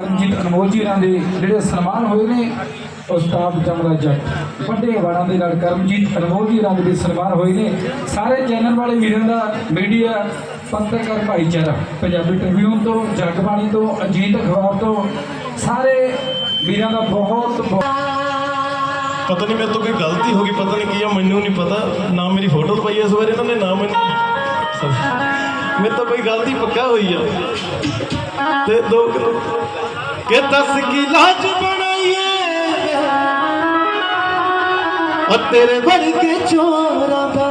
ਰਣਜੀਤ ਅਨਮੋਲ ਜੀ ਇਹਨਾਂ ਦੇ ਜਿਹੜੇ ਸਨਮਾਨ ਹੋਏ ਨੇ ਉਸਤਾਦ ਜਮਲਾ ਜੱਟ ਵੱਡੇ ਵਾੜਾਂ ਦੇ ਨਾਲ ਕਰਮਜੀਤ ਅਨਮੋਲ ਜੀ ਇਹਨਾਂ ਦੇ ਸਨਮਾਨ ਹੋਏ ਨੇ। ਸਾਰੇ ਚੈਨਲ ਵਾਲੇ ਵੀਰਾਂ ਦਾ ਮੀਡੀਆ, ਪੱਤਰਕਾਰ ਭਾਈਚਾਰਾ, ਪੰਜਾਬੀ ਟ੍ਰਿਬਿਊਨ ਤੋਂ, ਜਗਬਾਣੀ ਤੋਂ, ਅਜੀਤ ਅਖਬਾਰ ਤੋਂ, ਸਾਰੇ ਵੀਰਾਂ ਦਾ ਬਹੁਤ ਪਤਾ ਨਹੀਂ ਮੇਰੇ ਤੋਂ ਕੋਈ ਗਲਤੀ ਹੋ ਗਈ, ਪਤਾ ਨਹੀਂ ਕੀ ਆ, ਮੈਨੂੰ ਨਹੀਂ ਪਤਾ। ਨਾ ਮੇਰੀ ਫੋਟੋ ਲਵਾਈ ਇਸ ਵਾਰ ਇਹਨਾਂ ਨੇ, ਨਾ ਮੈਨੂੰ ਮੇਰੇ ਤੋਂ ਕੋਈ ਗਲਤੀ ਪੱਕਾ ਹੋਈ ਆ। ਤੇ ਦੋ ਕਿ ਦੱਸ ਕੀ ਬਣਾਈਏ? ਉਹ ਤੇਰੇ ਵਰਗੇ ਚੋਰਾਂ ਦਾ।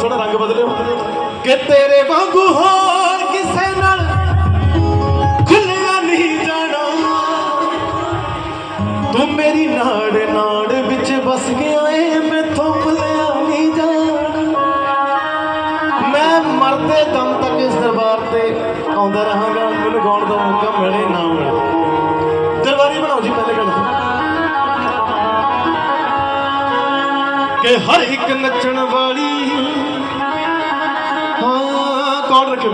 ਸੋਹਣਾ ਰੰਗ ਬਦਲਿਓ ਕਿ ਤੇਰੇ ਵਾਂਗੂ ਹੋਰ ਕਿਸੇ ਨਾਲ ਖੁੱਲਿਆ ਨਹੀਂ ਜਾਣਾ। ਤੂੰ ਮੇਰੀ ਨਾੜ ਨਾੜ ਵਿੱਚ ਵਸ ਗਿਆ ਏ ਮੈਥੋਂ। ਮਰਦੇ ਦਮ ਤੱਕ ਇਸ ਦਰਬਾਰ ਤੇ ਆਉਂਦਾ ਰਹਾਂਗਾ, ਮੈਨੂੰ ਗਾਉਣ ਦਾ ਮੌਕਾ ਮਿਲੇ ਨਾ ਮਿਲੇ। ਦਰਬਾਰੀ ਬਣਾਓ ਜੀ ਪਹਿਲੇ ਗੱਲ। ਕਿ ਹਰ ਇੱਕ ਨੱਚਣ ਵਾਲੀ, ਹਾਂ, ਕੌਣ ਰੱਖੇ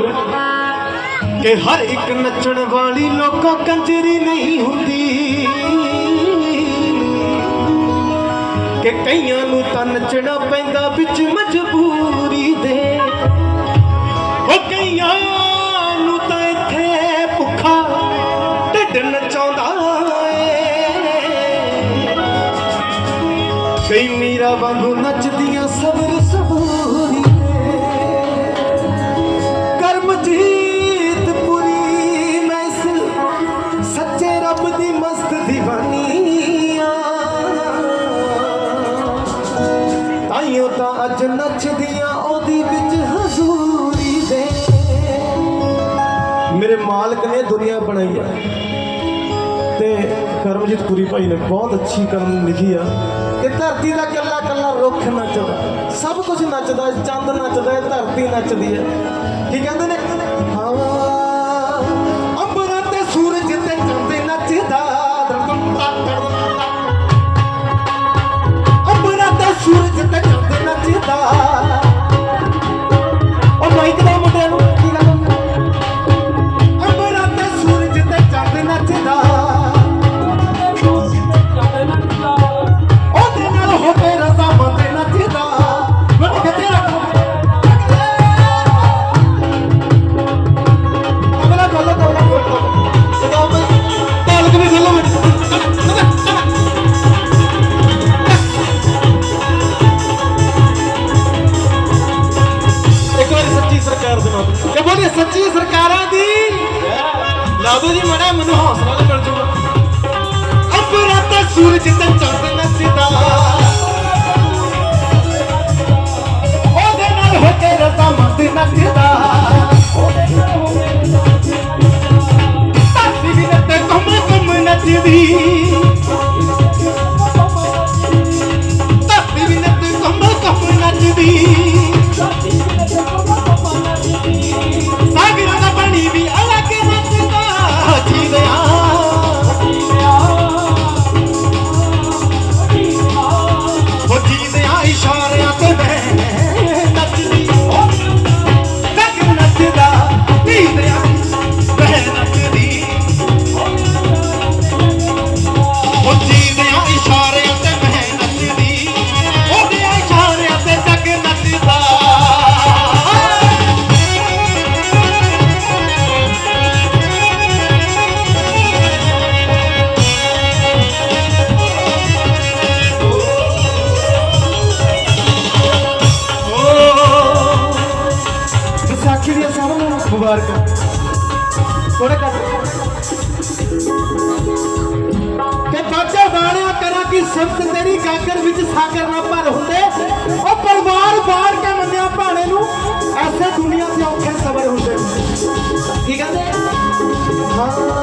ਕਿ ਹਰ ਇੱਕ ਨੱਚਣ ਵਾਲੀ ਲੋਕੋ ਕੰਜਰੀ ਨਹੀਂ ਹੁੰਦੀ। ਕਿ ਕਈਆਂ ਨੂੰ ਤਾਂ ਨੱਚਣਾ ਪੈਂਦਾ ਵਿੱਚ ਮਜਬੂਰੀ ਦੇ। ਕਈ ਵਾਂਗੂ ਨੱਚਦੀਆਂ ਸਬਰ ਸਬੂਰੀ ਕਰਮਜੀਤ ਪੁਰੀ ਮੈਂ ਇਸ ਸੱਚੇ ਰੱਬ ਦੀ ਮਸਤ دیਵਾਨੀ ਤਾਈਓ ਤਾਂ ਅੱਜ ਨੱਚਦੀਆਂ ਉਹਦੀ ਵਿੱਚ ਹਜ਼ੂਰੀ ਦੇ। ਮੇਰੇ ਮਾਲਕ ਨੇ ਦੁਨੀਆ ਬਣਾਈ ਆ। ਕਰਮਜੀਤ ਪੁਰੀ ਭਾਈ ਨੇ ਬਹੁਤ ਅੱਛੀ ਕਲਮ ਲਿਖੀ ਆ। ਕਿ ਧਰਤੀ ਦਾ ਕੱਲਾ ਕੱਲਾ ਰੁੱਖ ਨੱਚਦਾ। ਸਭ ਕੁਝ ਨੱਚਦਾ ਚੰਦ ਨੱਚਦਾ ਧਰਤੀ ਨੱਚਦੀ ਹੈ। ਕੀ ਕਹਿੰਦੇ ਨੇ? ਹਾਂ ਨੱਚਦੀ ਨੂੰ ਮੁਬਾਰਕਾਂ ਬਾਜਾ ਬਾਣਿਆ ਕਰਾਂ ਕਿ ਸਿਫਤ ਤੇਰੀ ਗਾਗਰ ਵਿੱਚ ਸਾਗਰ ਨਾ ਭਰ ਹੁੰਦੇ। ਉਹ ਪਰਿਵਾਰ ਬਾੜ ਕੇ ਮੰਨਿਆ ਭਾਣੇ ਨੂੰ? ਐਸੇ ਦੁਨੀਆ ਤੇ ਔਖੇ ਸਬਰ ਹੁੰਦੇ। ਕੀ ਕਹਿੰਦੇ? ਹਾਂ।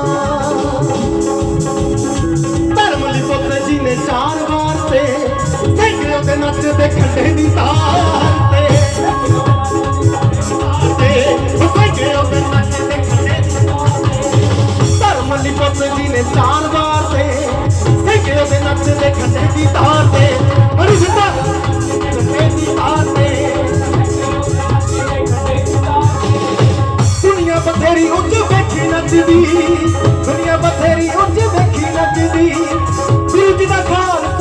ਦੀ ਤਾਰ ਤੇ ਬੜੀ ਸਿੱਧਾ ਖੰਡੇ ਦੀ ਤਾਰ ਤੇ। ਬਥੇਰੀ ਉੱਚ ਵੇਖੀ ਨੱਚਦੀ। ਦੁਨੀਆ ਬਥੇਰੀ ਉੱਚ ਵੇਖੀ ਨੱਚਦੀ। ਬੀਜ ਦਾ ਖਾਲਸਾ।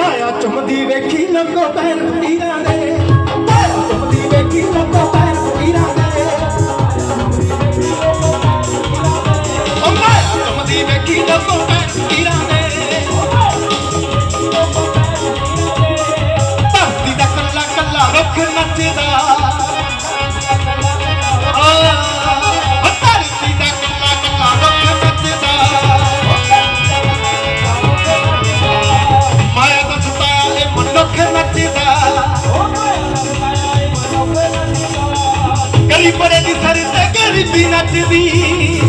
ਮਾਇਆ ਚੁੰਮਦੀ ਵੇਖੀ ਲੰਗੋ ਪੈਰ ਫਕੀਰਾਂ ਦੇ। ਮਾਇਆ ਚੁੰਮਦੀ ਵੇਖੀ ਲੰਗੋ ਪੈਰ ਫਕੀਰਾਂ ਦੇ। ਮਾਇਆ ਚੁੰਮਦੀ ਵੇਖੀ ਲੰਗੋ ਤੇ ਨੱਚਦੀ।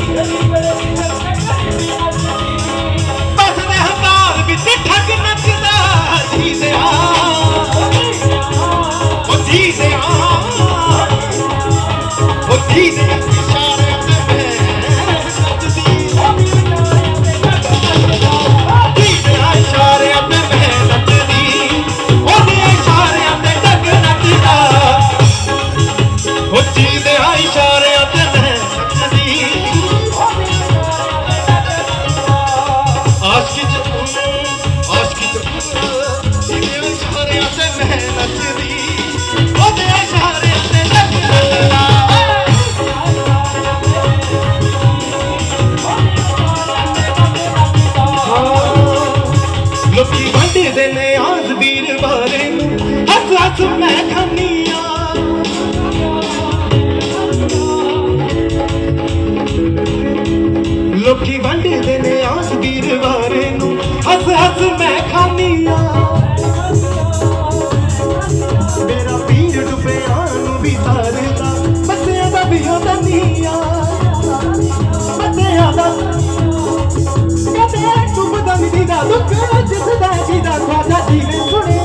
ਬਸਦੇ ਹੰਕਾਰ ਵਿੱਚ ਠੱਗ ਨੱਚਦਾ ਜੀਦੇ ਆ ਉਹ ਜੀਦੇ ਆ ਉਹ ਜੀਦੇ ਆ ਡੁੱਬਦਾ ਨੀ ਦੀਦਾ ਦੁੱਖ ਜਿਸਦਾ ਜੀਦਾ ਖਵਾਜਾ ਜੀ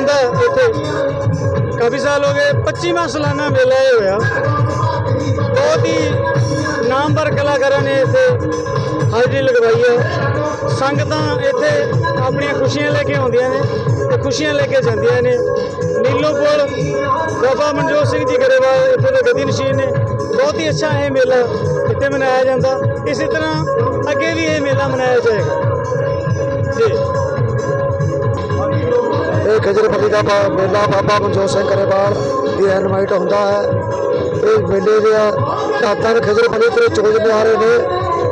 ਜਿੱਦਾਂ ਇੱਥੇ। ਕਾਫੀ ਸਾਲ ਹੋ ਗਏ 25ਵਾਂ ਸਾਲਾਨਾ ਮੇਲਾ ਇਹ ਹੋਇਆ। ਬਹੁਤ ਹੀ ਨਾਮਵਰ ਕਲਾਕਾਰਾਂ ਨੇ ਇੱਥੇ ਹਾਜ਼ਰੀ ਲਗਵਾਈ ਹੈ। ਸੰਗਤਾਂ ਇੱਥੇ ਆਪਣੀਆਂ ਖੁਸ਼ੀਆਂ ਲੈ ਕੇ ਆਉਂਦੀਆਂ ਨੇ ਤੇ ਖੁਸ਼ੀਆਂ ਲੈ ਕੇ ਜਾਂਦੀਆਂ ਨੇ। ਨੀਲੋਪੁਰ ਬਾਬਾ ਮਨਜੋਤ ਸਿੰਘ ਜੀ ਗਰੇਵਾਲ ਇੱਥੇ ਦੇ ਗਦੀ ਨਸ਼ੀਨ ਨੇ। ਬਹੁਤ ਹੀ ਅੱਛਾ ਇਹ ਮੇਲਾ ਇੱਥੇ ਮਨਾਇਆ ਜਾਂਦਾ। ਇਸੇ ਤਰ੍ਹਾਂ ਅੱਗੇ ਵੀ ਇਹ ਮੇਲਾ ਮਨਾਇਆ ਜਾਏਗਾ। ਜੀ। ਇਹ ਖਜਰਪਲੀ ਦਾ ਬਾ- ਮੇਲਾ ਬਾਬਾ ਮਨਜੋਤ ਸਿੰਘ ਕਰੇਵਾਲ ਦੀ ਇਨਵਾਈਟ ਹੁੰਦਾ ਹੈ। ਇਹ ਮੇਲੇ ਦੇ ਦਾਤਾਂ ਖਜਰਪਲੀ ਤੇ ਚੋਜ ਨਿਆਰੇ ਨੇ।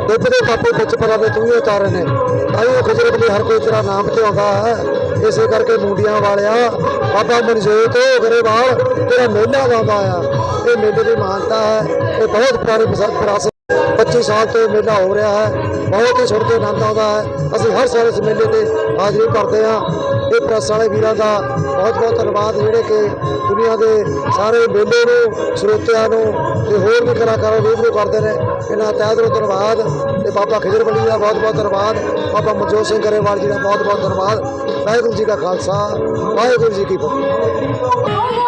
ਦੁੱਧ ਦੇ ਪਾਪੇ ਵਿੱਚ ਪਰਾ ਦੇ ਤੂੰ ਉਤਾਰੇ ਨੇ। ਤਾਂ ਉਹ ਖਜਰਪਲੀ ਹਰ ਕੋਈ ਤੇਰਾ ਨਾਮ ਤੇ ਆਉਂਦਾ ਹੈ। ਇਸੇ ਕਰਕੇ ਮੁੰਡੀਆਂ ਵਾਲਿਆ, ਬਾਬਾ ਮਨਜੋਤ ਗਰੇਵਾਲ, ਤੇਰਾ ਮੇਲਾ ਲਾਉਂਦਾ ਆ। ਇਹ ਮੇਲੇ ਦੀ ਮਾਨਤਾ ਹੈ। ਇਹ ਬਹੁਤ ਪਿਆਰੀ ਵਿਸਾ- ਵਿਰਾਸਤ 25 ਸਾਲ ਤੋਂ ਇਹ ਮੇਲਾ ਹੋ ਰਿਹਾ ਹੈ। ਬਹੁਤ ਹੀ ਸੁਣ ਕੇ ਆਨੰਦ ਆਉਂਦਾ ਹੈ। ਅਸੀਂ ਹਰ ਸਾਲ ਇਸ ਮੇਲੇ ਤੇ ਹਾਜ਼ਰੀ ਭਰਦੇ ਹਾਂ। ਇਹ ਪ੍ਰੈਸ ਵਾਲੇ ਵੀਰਾਂ ਦਾ ਬਹੁਤ ਬਹੁਤ ਧੰਨਵਾਦ, ਜਿਹੜੇ ਕਿ ਦੁਨੀਆ ਦੇ ਸਾਰੇ ਮੇਲੇ ਨੂੰ, ਸਰੋਤਿਆਂ ਨੂੰ ਤੇ ਹੋਰ ਵੀ ਕਲਾਕਾਰਾਂ ਨੂੰ ਰੂਬਰੂ ਕਰਦੇ ਨੇ। ਇਹਨਾਂ ਦਾ ਤਹਿ ਦਿਲੋਂ ਧੰਨਵਾਦ ਤੇ ਬਾਬਾ ਖਿਜਰ ਬਲੀ ਦਾ ਬਹੁਤ ਬਹੁਤ ਧੰਨਵਾਦ, ਬਾਬਾ ਮਨਜੋਤ ਸਿੰਘ ਗਰੇਵਾਲ ਜੀ ਦਾ ਬਹੁਤ ਬਹੁਤ ਧੰਨਵਾਦ। ਵਾਹਿਗੁਰੂ ਜੀ ਕਾ ਖਾਲਸਾ, ਵਾਹਿਗੁਰੂ ਜੀ ਕੀ ਫਤਿਹ।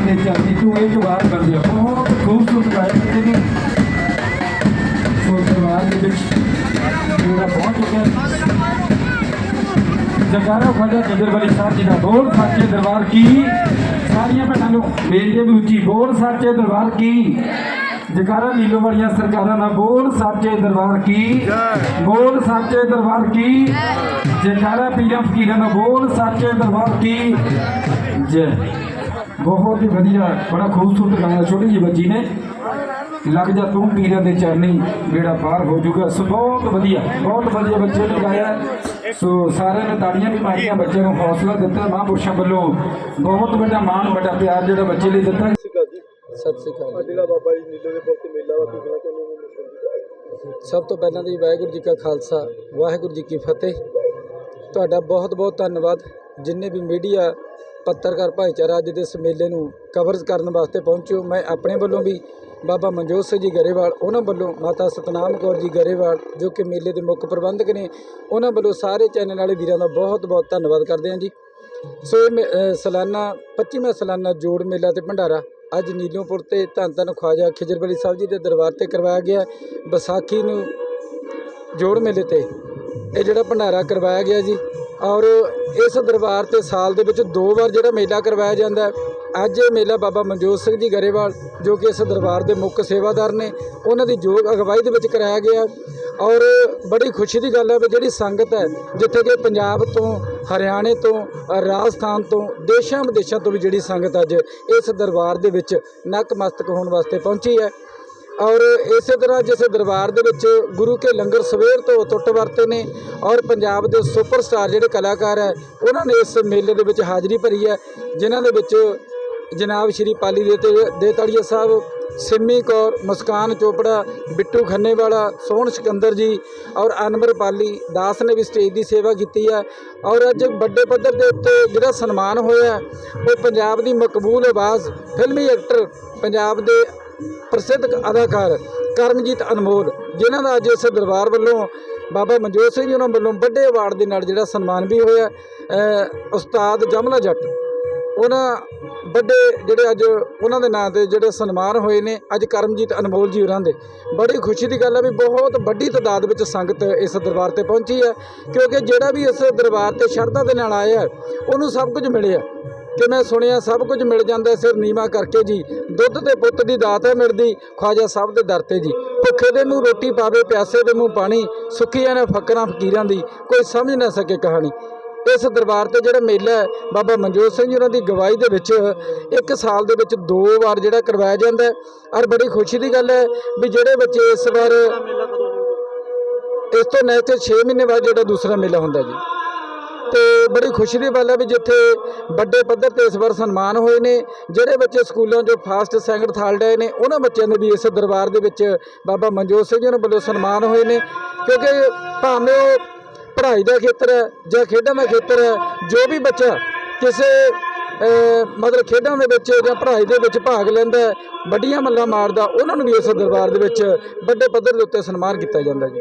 ਲੱਗ ਜਾ ਪੀਰਾਂ ਦੇ ਚਰਨੀ ਤੂੰ ਇਹ ਜਵਾਰ ਬੰਦੇ ਬਹੁਤ ਖੂਬਸੂਰਤ ਗਾਇਕ ਬੱਚੇ ਨੇ ਸੋ ਦਰਬਾਰ ਦੇ ਵਿੱਚ ਪੂਰਾ ਪਹੁੰਚ ਚੁੱਕਿਆ ਜਗਾਰਾ ਖਵਾਜਾ ਜਦਰ ਵਾਲੀ ਸਾਹਿਬ ਜੀ ਦਾ ਬੋਲ ਸੱਚੇ ਦਰਬਾਰ ਸਾਰੀਆਂ ਭੈਣਾਂ ਨੂੰ ਮੇਰੀ ਵੀ ਉੱਚੀ ਬੋਲ ਸੱਚੇ ਦਰਬਾਰ ਕੀ? ਜਗਾਰਾ ਨੀਲੋ ਵਾਲੀਆਂ ਸਰਕਾਰਾਂ ਦਾ ਬੋਲ ਸੱਚੇ ਦਰਬਾਰ ਕੀ? ਬੋਲ ਸੱਚੇ ਦਰਬਾਰ ਕੀ? ਜਕਾਰਾ ਪੀਰਾਂ ਫਕੀਰਾਂ ਦਾ ਬੋਲ ਸੱਚੇ ਦਰਬਾਰ ਕੀ? ਜੈ। ਬਹੁਤ ਹੀ ਵਧੀਆ ਬੜਾ ਖੂਬਸੂਰਤ ਗਾਇਆ ਛੋਟੀ ਜਿਹੀ ਬੱਚੀ ਨੇ। ਲੱਗ ਜਾ ਤੂੰ ਪੀਰਾਂ ਦੇ ਚਰਨੀ ਬੇੜਾ ਪਾਰ ਹੋ ਜਾਊਗਾ। ਸੋ ਬਹੁਤ ਵਧੀਆ ਬਹੁਤ ਵਧੀਆ ਬੱਚੇ ਨੇ ਗਾਇਆ। ਸੋ ਸਾਰਿਆਂ ਨੇ ਤਾੜੀਆਂ ਵੀ ਮਾਰੀਆਂ ਬੱਚੇ ਨੂੰ ਹੌਸਲਾ ਦਿੱਤਾ। ਮਹਾਂਪੁਰਸ਼ਾਂ ਵੱਲੋਂ ਬਹੁਤ ਵੱਡਾ ਮਾਣ ਵੱਡਾ ਪਿਆਰ ਜਿਹੜਾ ਬੱਚੇ ਲਈ ਦਿੱਤਾ। ਸਤਿ ਸ੍ਰੀ ਅਕਾਲ ਜੀ। ਜਿਹੜਾ ਬਾਬਾ ਜੀ ਨੀਲੇ ਦੇ ਪੁੱਤ ਤੇ ਮੇਲਾ ਵਾ ਕੀ ਕਹਿਣਾ ਚਾਹੁੰਦੇ ਹੋ ਸਭ ਤੋਂ ਪਹਿਲਾਂ ਦੀ ਵਾਹਿਗੁਰੂ ਜੀ ਕਾ ਖਾਲਸਾ ਵਾਹਿਗੁਰੂ ਜੀ ਕੀ ਫਤਿਹ। ਤੁਹਾਡਾ ਬਹੁਤ ਬਹੁਤ ਧੰਨਵਾਦ। ਜਿੰਨੇ ਵੀ ਮੀਡੀਆ ਪੱਤਰਕਾਰ ਭਾਈਚਾਰਾ ਅੱਜ ਦੇ ਇਸ ਮੇਲੇ ਨੂੰ ਕਵਰਜ ਕਰਨ ਵਾਸਤੇ ਪਹੁੰਚਿਓ। ਮੈਂ ਆਪਣੇ ਵੱਲੋਂ ਵੀ ਬਾਬਾ ਮਨਜੋਤ ਸਿੰਘ ਜੀ ਗਰੇਵਾਲ ਉਹਨਾਂ ਵੱਲੋਂ ਮਾਤਾ ਸਤਨਾਮ ਕੌਰ ਜੀ ਗਰੇਵਾਲ ਜੋ ਕਿ ਮੇਲੇ ਦੇ ਮੁੱਖ ਪ੍ਰਬੰਧਕ ਨੇ ਉਹਨਾਂ ਵੱਲੋਂ ਸਾਰੇ ਚੈਨਲ ਵਾਲੇ ਵੀਰਾਂ ਦਾ ਬਹੁਤ ਬਹੁਤ ਧੰਨਵਾਦ ਕਰਦੇ ਹਾਂ ਜੀ। ਸੋ ਇਹ ਮੇ- ਅ, ਸਾਲਾਨਾ 25ਵਾਂ ਸਾਲਾਨਾ ਜੋੜ ਮੇਲਾ ਤੇ ਭੰਡਾਰਾ ਅੱਜ ਨੀਲੋਂਪੁਰ ਤੇ ਧੰਨ ਧੰਨ ਖਵਾਜਾ ਖਿਜਰਬਲੀ ਸਾਹਿਬ ਜੀ ਦੇ ਦਰਬਾਰ ਤੇ ਕਰਵਾਇਆ ਗਿਆ। ਵਿਸਾਖੀ ਨੂੰ ਜੋੜ ਮੇਲੇ ਤੇ ਇਹ ਜਿਹੜਾ ਭੰਡਾਰਾ ਕਰਵਾਇਆ ਗਿਆ ਜੀ ਔਰ ਇਸ ਦਰਬਾਰ ਤੇ ਸਾਲ ਦੇ ਵਿੱਚ ਦੋ ਵਾਰ ਜਿਹੜਾ ਮੇਲਾ ਕਰਵਾਇਆ ਜਾਂਦਾ ਹੈ। ਅੱਜ ਇਹ ਮੇਲਾ ਬਾਬਾ ਮਨਜੋਤ ਸਿੰਘ ਜੀ ਗਰੇਵਾਲ, ਜੋ ਕਿ ਇਸ ਦਰਬਾਰ ਦੇ ਮੁੱਖ ਸੇਵਾਦਾਰ ਨੇ, ਉਹਨਾਂ ਦੀ ਯੋਗ ਅਗਵਾਈ ਦੇ ਵਿੱਚ ਕਰਾਇਆ ਗਿਆ ਔਰ ਬੜੀ ਖੁਸ਼ੀ ਦੀ ਗੱਲ ਹੈ ਵੀ ਜਿਹੜੀ ਸੰਗਤ ਹੈ, ਜਿੱਥੇ ਕਿ ਪੰਜਾਬ ਤੋਂ, ਹਰਿਆਣੇ ਤੋਂ, ਰਾਜਸਥਾਨ ਤੋਂ ਦੇਸ਼ਾਂ ਵਿਦੇਸ਼ਾਂ ਤੋਂ ਵੀ ਜਿਹੜੀ ਸੰਗਤ ਅੱਜ ਇਸ ਦਰਬਾਰ ਦੇ ਵਿੱਚ ਨਕਮਸਤਕ ਹੋਣ ਵਾਸਤੇ ਪਹੁੰਚੀ ਹੈ। ਔਰ ਇਸੇ ਤਰ੍ਹਾਂ ਜਿਸ ਦਰਬਾਰ ਦੇ ਵਿੱਚ ਗੁਰੂ ਕੇ ਲੰਗਰ ਸਵੇਰ ਤੋਂ ਟੁੱਟ ਵਰਤੇ ਨੇ ਔਰ ਪੰਜਾਬ ਦੇ ਸੁਪਰਸਟਾਰ ਜਿਹੜੇ ਕਲਾਕਾਰ ਹੈ, ਉਹਨਾਂ ਨੇ ਇਸ ਮੇਲੇ ਦੇ ਵਿੱਚ ਹਾਜ਼ਰੀ ਭਰੀ ਹੈ, ਜਿਨ੍ਹਾਂ ਦੇ ਵਿੱਚ ਜਨਾਬ ਸ਼੍ਰੀ ਪਾਲੀ ਦੇ ਦੇਤੜੀਆ ਸਾਹਿਬ, ਸਿੰਮੀ ਕੌਰ, ਮੁਸਕਾਨ ਚੋਪੜਾ, ਬਿੱਟੂ ਖੰਨੇਵਾਲਾ, ਸੋਹਣ ਸਿਕੰਦਰ ਜੀ ਔਰ ਅਨਵਰ ਪਾਲੀ, ਦਾਸ ਨੇ ਵੀ ਸਟੇਜ ਦੀ ਸੇਵਾ ਕੀਤੀ ਹੈ ਔਰ ਅੱਜ ਵੱਡੇ ਪੱਧਰ ਦੇ ਉੱਤੇ ਜਿਹੜਾ ਸਨਮਾਨ ਹੋਇਆ, ਉਹ ਪੰਜਾਬ ਦੀ ਮਕਬੂਲ ਆਵਾਜ਼ ਫਿਲਮੀ ਐਕਟਰ, ਪੰਜਾਬ ਦੇ ਪ੍ਰਸਿੱਧ ਅਦਾਕਾਰ ਕਰਮਜੀਤ ਅਨਮੋਲ, ਜਿਨ੍ਹਾਂ ਦਾ ਅੱਜ ਇਸ ਦਰਬਾਰ ਵੱਲੋਂ ਬਾਬਾ ਮਨਜੋਤ ਸਿੰਘ ਜੀ ਉਹਨਾਂ ਵੱਲੋਂ ਵੱਡੇ ਅਵਾਰਡ ਦੇ ਨਾਲ ਜਿਹੜਾ ਸਨਮਾਨ ਵੀ ਹੋਇਆ ਉਸਤਾਦ ਜਮਲਾ ਜੱਟ। ਉਹਨਾਂ ਵੱਡੇ ਜਿਹੜੇ ਅੱਜ ਉਹਨਾਂ ਦੇ ਨਾਂ ਤੇ ਜਿਹੜੇ ਸਨਮਾਨ ਹੋਏ ਨੇ, ਅੱਜ ਕਰਮਜੀਤ ਅਨਮੋਲ ਜੀ ਉਹਨਾਂ ਦੇ। ਬੜੀ ਖੁਸ਼ੀ ਦੀ ਗੱਲ ਹੈ ਵੀ ਬਹੁਤ ਵੱਡੀ ਤਾਦਾਦ ਵਿੱਚ ਸੰਗਤ ਇਸ ਦਰਬਾਰ ਤੇ ਪਹੁੰਚੀ ਹੈ, ਕਿਉਂਕਿ ਜਿਹੜਾ ਵੀ ਇਸ ਦਰਬਾਰ ਤੇ ਸ਼ਰਧਾ ਦੇ ਨਾਲ ਆਇਆ, ਉਹਨੂੰ ਸਭ ਕੁਝ ਮਿਲਿਆ। ਕਿ ਮੈਂ ਸੁਣਿਆ ਸਭ ਕੁਝ ਮਿਲ ਜਾਂਦਾ ਹੈ, ਸਿਰ ਨੀਵਾ ਕਰਕੇ ਜੀ। ਦੁੱਧ ਤੇ ਪੁੱਤ ਦੀ ਦਾਤ ਹੈ ਮਿਲਦੀ ਖਵਾਜਾ ਸਾਹਿਬ ਦੇ ਦਰ ਤੇ ਜੀ। ਭੁੱਖੇ ਦੇ ਮੂੰਹ ਰੋਟੀ ਪਾਵੇ ਪਿਆਸੇ ਦੇ ਮੂੰਹ ਪਾਣੀ ਸੁੱਕੀਆਂ ਨੇ ਫਕਰਾਂ ਫਕੀਰਾਂ ਦੀ ਕੋਈ ਸਮਝ ਨਾ ਸਕੇ ਕਹਾਣੀ। ਇਸ ਦਰਬਾਰ ਤੇ ਜਿਹੜਾ ਮੇਲਾ ਹੈ ਬਾਬਾ ਮਨਜੋਤ ਸਿੰਘ ਜੀ ਉਹਨਾਂ ਦੀ ਗਵਾਹੀ ਦੇ ਵਿੱਚ ਇੱਕ ਸਾਲ ਦੇ ਵਿੱਚ ਦੋ ਵਾਰ ਜਿਹੜਾ ਕਰਵਾਇਆ ਜਾਂਦਾ ਔਰ ਬੜੀ ਖੁਸ਼ੀ ਦੀ ਗੱਲ ਹੈ ਵੀ ਜਿਹੜੇ ਬੱਚੇ ਇਸ ਵਾਰ ਇਸ ਤੋਂ ਨੈਕਸਟ 6 ਮਹੀਨੇ ਬਾਅਦ ਜਿਹੜਾ ਦੂਸਰਾ ਮੇਲਾ ਹੁੰਦਾ ਜੀ। ਤੇ ਬੜੀ ਖੁਸ਼ੀ ਦੀ ਗੱਲ ਹੈ ਵੀ ਜਿੱਥੇ ਵੱਡੇ ਪੱਧਰ ਤੇ ਇਸ ਵਾਰ ਸਨਮਾਨ ਹੋਏ ਨੇ, ਜਿਹੜੇ ਬੱਚੇ ਸਕੂਲਾਂ 'ਚੋਂ ਫਾਸਟ ਸੈਕਿੰਡ ਥਰਡ ਆਏ ਨੇ, ਉਹਨਾਂ ਬੱਚਿਆਂ ਨੂੰ ਵੀ ਇਸ ਦਰਬਾਰ ਦੇ ਵਿੱਚ ਬਾਬਾ ਮਨਜੋਤ ਸਿੰਘ ਜੀ ਉਹਨਾਂ ਵੱਲੋਂ ਸਨਮਾਨ ਹੋਏ ਨੇ। ਕਿਉਂਕਿ ਭਾਵੇਂ ਉਹ ਪੜ੍ਹਾਈ ਦਾ ਖੇਤਰ ਹੈ ਜਾਂ ਖੇਡਾਂ ਦਾ ਖੇਤਰ ਹੈ, ਜੋ ਵੀ ਬੱਚਾ ਕਿਸੇ ਮਤਲਬ ਖੇਡਾਂ ਦੇ ਵਿੱਚ ਜਾਂ ਪੜ੍ਹਾਈ ਦੇ ਵਿੱਚ ਭਾਗ ਲੈਂਦਾ ਵੱਡੀਆਂ ਮੱਲਾਂ ਮਾਰਦਾ, ਉਹਨਾਂ ਨੂੰ ਵੀ ਇਸ ਦਰਬਾਰ ਦੇ ਵਿੱਚ ਵੱਡੇ ਪੱਧਰ ਦੇ ਉੱਤੇ ਸਨਮਾਨ ਕੀਤਾ ਜਾਂਦਾ ਜੀ।